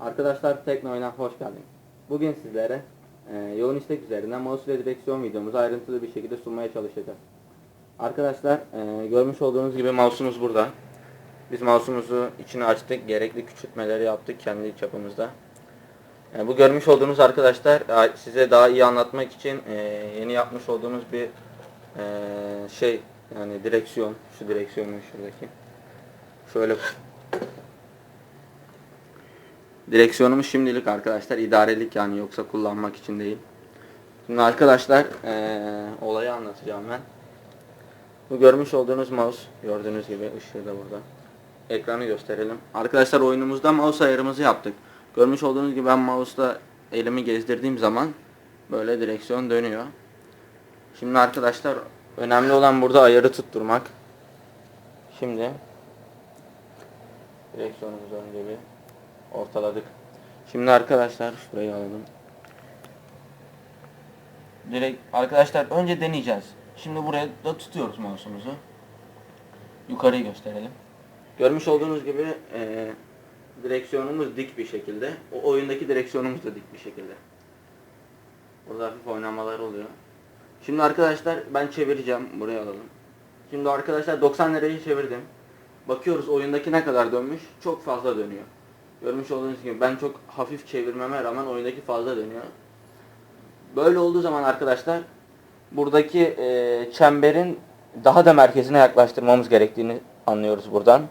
Arkadaşlar Teknoyun'a hoş geldiniz. Bugün sizlere e, yoğun istek üzerinden mouse ile direksiyon videomuzu ayrıntılı bir şekilde sunmaya çalışacağız. Arkadaşlar e, görmüş olduğunuz gibi mouse'umuz burada. Biz mouse'umuzu içine açtık, gerekli küçültmeleri yaptık kendi çapımızda. E, bu görmüş olduğunuz arkadaşlar size daha iyi anlatmak için e, yeni yapmış olduğumuz bir e, şey yani direksiyon, şu direksiyonun şuradaki. Şöyle Direksiyonumuz şimdilik arkadaşlar idarelik yani yoksa kullanmak için değil. Şimdi arkadaşlar eee, olayı anlatacağım ben. Bu görmüş olduğunuz mouse gördüğünüz gibi ışığı da burada. Ekranı gösterelim. Arkadaşlar oyunumuzda mouse ayarımızı yaptık. Görmüş olduğunuz gibi ben mouse'la elimi gezdirdiğim zaman böyle direksiyon dönüyor. Şimdi arkadaşlar önemli olan burada ayarı tutturmak. Şimdi direksiyonumuzu önce bir ortaladık. Şimdi arkadaşlar şurayı alalım. Direkt arkadaşlar önce deneyeceğiz. Şimdi buraya da tutuyoruz mouse'umuzu. Yukarıyı gösterelim. Görmüş olduğunuz gibi eee, direksiyonumuz dik bir şekilde. O oyundaki direksiyonumuz da dik bir şekilde. Burada hafif oynamalar oluyor. Şimdi arkadaşlar ben çevireceğim. Buraya alalım. Şimdi arkadaşlar 90 derece çevirdim. Bakıyoruz oyundaki ne kadar dönmüş. Çok fazla dönüyor. Görmüş olduğunuz gibi ben çok hafif çevirmeme rağmen oyundaki fazla dönüyor. Böyle olduğu zaman arkadaşlar buradaki e, çemberin daha da merkezine yaklaştırmamız gerektiğini anlıyoruz buradan.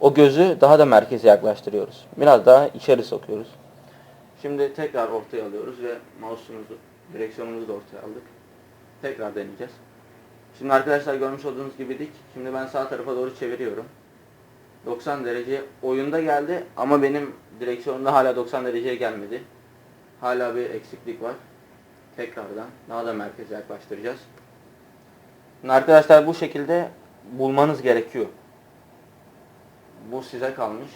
O gözü daha da merkeze yaklaştırıyoruz. Biraz daha içeri sokuyoruz. Şimdi tekrar ortaya alıyoruz ve mouse'umuzu, direksiyonumuzu da ortaya aldık. Tekrar deneyeceğiz. Şimdi arkadaşlar görmüş olduğunuz gibi dik. Şimdi ben sağ tarafa doğru çeviriyorum. 90 derece oyunda geldi ama benim direksiyonumda hala 90 dereceye gelmedi. Hala bir eksiklik var. Tekrardan daha da merkeze yaklaştıracağız. Arkadaşlar bu şekilde bulmanız gerekiyor. Bu size kalmış.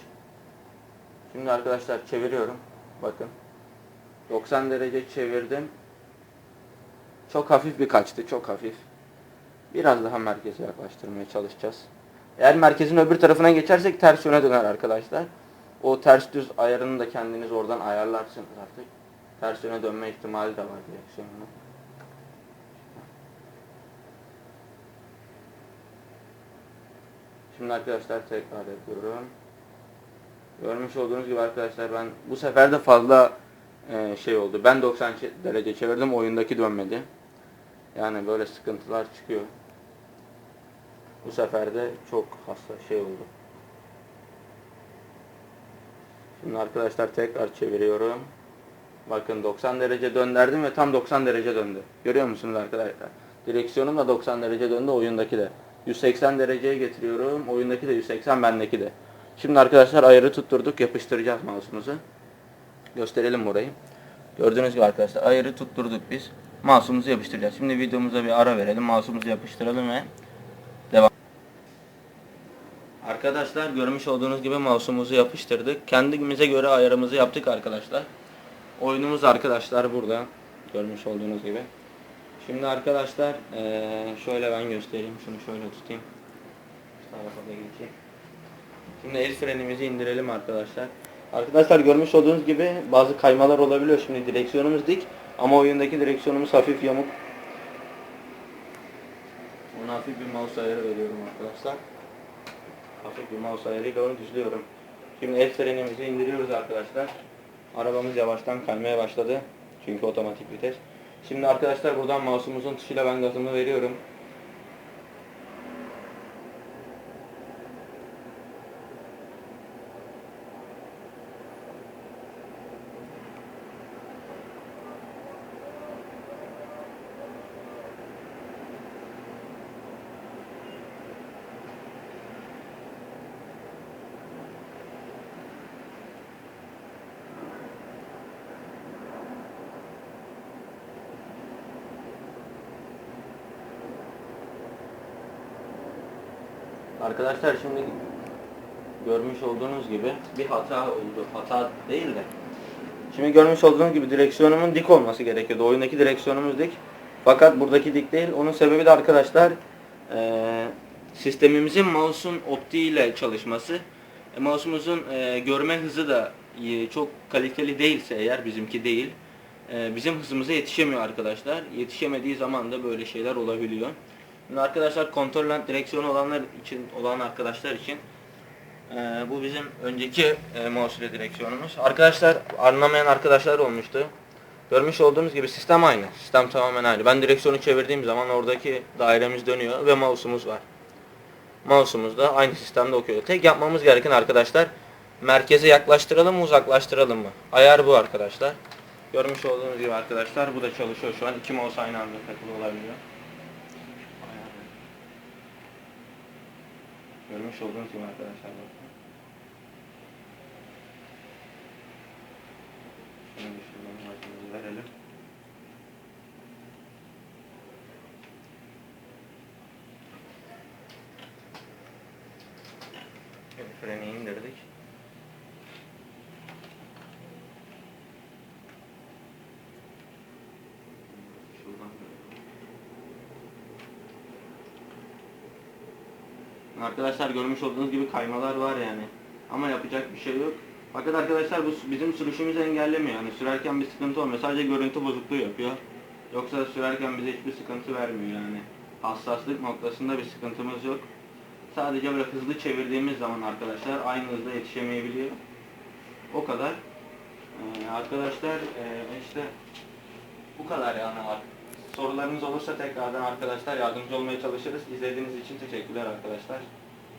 Şimdi arkadaşlar çeviriyorum. Bakın. 90 derece çevirdim. Çok hafif bir kaçtı. Çok hafif. Biraz daha merkeze yaklaştırmaya çalışacağız. Eğer merkezin öbür tarafına geçersek ters yöne döner arkadaşlar. O ters düz ayarını da kendiniz oradan ayarlarsınız artık. Ters yöne dönme ihtimali de var direksiyonun. Şimdi arkadaşlar tekrar yapıyorum. Görmüş olduğunuz gibi arkadaşlar ben bu sefer de fazla e, şey oldu. Ben 90 çe- derece çevirdim oyundaki dönmedi. Yani böyle sıkıntılar çıkıyor. Bu sefer de çok hasta şey oldu. Şimdi arkadaşlar tekrar çeviriyorum. Bakın 90 derece döndürdüm ve tam 90 derece döndü. Görüyor musunuz arkadaşlar? Direksiyonum da 90 derece döndü oyundaki de. 180 dereceye getiriyorum. Oyundaki de 180 bendeki de. Şimdi arkadaşlar ayarı tutturduk. Yapıştıracağız mouse'umuzu. Gösterelim burayı. Gördüğünüz gibi arkadaşlar ayarı tutturduk biz. Mouse'umuzu yapıştıracağız. Şimdi videomuza bir ara verelim. Mouse'umuzu yapıştıralım ve Arkadaşlar görmüş olduğunuz gibi mouse'umuzu yapıştırdık. Kendimize göre ayarımızı yaptık arkadaşlar. Oyunumuz arkadaşlar burada. Görmüş olduğunuz gibi. Şimdi arkadaşlar şöyle ben göstereyim. Şunu şöyle tutayım. Tarafa da geçeyim. Şimdi el frenimizi indirelim arkadaşlar. Arkadaşlar görmüş olduğunuz gibi bazı kaymalar olabiliyor. Şimdi direksiyonumuz dik ama oyundaki direksiyonumuz hafif yamuk. Ona hafif bir mouse ayarı veriyorum arkadaşlar. Hafif bir mouse ayarıyla onu düzlüyorum. Şimdi el frenimizi indiriyoruz arkadaşlar. Arabamız yavaştan kaymaya başladı. Çünkü otomatik vites. Şimdi arkadaşlar buradan mouse'umuzun tuşuyla ben gazımı veriyorum. Arkadaşlar şimdi görmüş olduğunuz gibi bir hata oldu. Hata değil de. Şimdi görmüş olduğunuz gibi direksiyonumun dik olması gerekiyordu. Oyundaki direksiyonumuz dik. Fakat buradaki dik değil. Onun sebebi de arkadaşlar eee, sistemimizin mouse'un optiğiyle çalışması. E, mouse'umuzun eee, görme hızı da e, çok kaliteli değilse eğer bizimki değil e, bizim hızımıza yetişemiyor arkadaşlar. Yetişemediği zaman da böyle şeyler olabiliyor. Şimdi arkadaşlar kontrol lent direksiyonu olanlar için olan arkadaşlar için e, bu bizim önceki e, mouse direksiyonumuz. Arkadaşlar anlamayan arkadaşlar olmuştu. Görmüş olduğunuz gibi sistem aynı. Sistem tamamen aynı. Ben direksiyonu çevirdiğim zaman oradaki dairemiz dönüyor ve mouse'umuz var. Mouse'umuz da aynı sistemde okuyor. Tek yapmamız gereken arkadaşlar merkeze yaklaştıralım mı uzaklaştıralım mı? Ayar bu arkadaşlar. Görmüş olduğunuz gibi arkadaşlar bu da çalışıyor şu an. İki mouse aynı anda takılı olabiliyor. Ayar. Görmüş olduğunuz gibi arkadaşlar bakın. Bir şuradan markamızı verelim. Şöyle freni indirdik. Şuradan Arkadaşlar görmüş olduğunuz gibi kaymalar var yani. Ama yapacak bir şey yok. Fakat arkadaşlar bu bizim sürüşümüzü engellemiyor. Yani sürerken bir sıkıntı olmuyor. Sadece görüntü bozukluğu yapıyor. Yoksa sürerken bize hiçbir sıkıntı vermiyor yani. Hassaslık noktasında bir sıkıntımız yok. Sadece böyle hızlı çevirdiğimiz zaman arkadaşlar aynı hızda yetişemeyebiliyor. O kadar. Ee, arkadaşlar ee, işte bu kadar yani. Sorularınız olursa tekrardan arkadaşlar yardımcı olmaya çalışırız. İzlediğiniz için teşekkürler arkadaşlar.